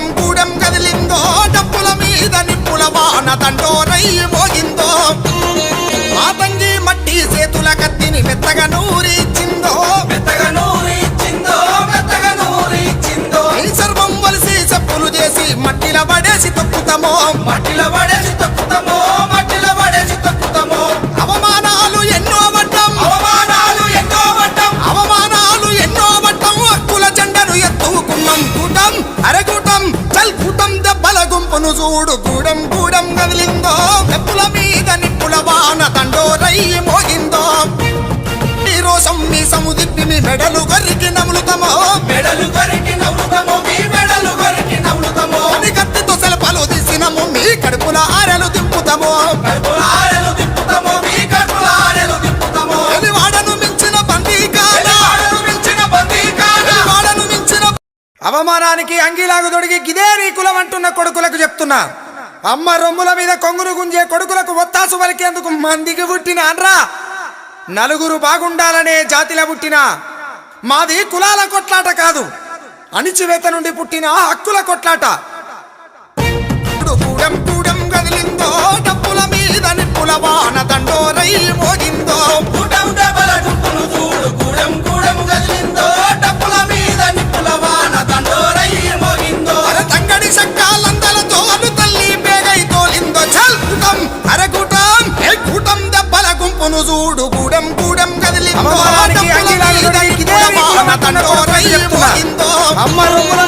గూడెం గూడెం కదిలిందో డప్పుల మీద నిప్పుల వాన తండోరై మోగిందో. మాతంగి మట్టి చేతుల కత్తిని మెత్తగా నూరిచ్చిందో. మెత్తగా నూరిచ్చిందో మెత్తగా నూరిచ్చిందో ఈ సర్వం వలిసి చెప్పులు చేసి మట్టిల పడేసి తొక్కుతామో. మట్టిల పడేసి తొక్కుతామో మట్టిల పడేసి తొక్కుతామో అవమానాలు ఎన్నో వట్టం అవమానాలు ఎన్నో వట్టం అవమానాలు ఎన్నో వట్టం హక్కుల జెండను ఎత్తుకున్నాం కూటం. అరగ చూడు చూడు గూడెం గూడెం కదిలిందో మెప్పుల మీద నిప్పుల వాన తండో మోగిందో. మీ రోషం మీ సముదిప్పి మీ మెడలు గరికి నములుతమో మెడలు కొరికి నములుతా అవమానానికి అంగిలాగు తొడిగి గిదే నీ కులం అంటున్న కొడుకులకు చెప్తున్నా. అమ్మ రొమ్ముల మీద కొంగును గుంజే కొడుకులకు ఒత్తాసు పలికేందుకు మందికి పుట్టిన అనరా నలుగురు బాగుండాలనే జాతిలో పుట్టిన. మాది కులాల కొట్లాట కాదు. అణిచివేత నుండి పుట్టిన హక్కుల కొట్లాట. కూడెం కూడెం గదిలిందో గుంపును చూడు గూడెం గూడెం. మోగిందో. అమ్మ రొమ్ముల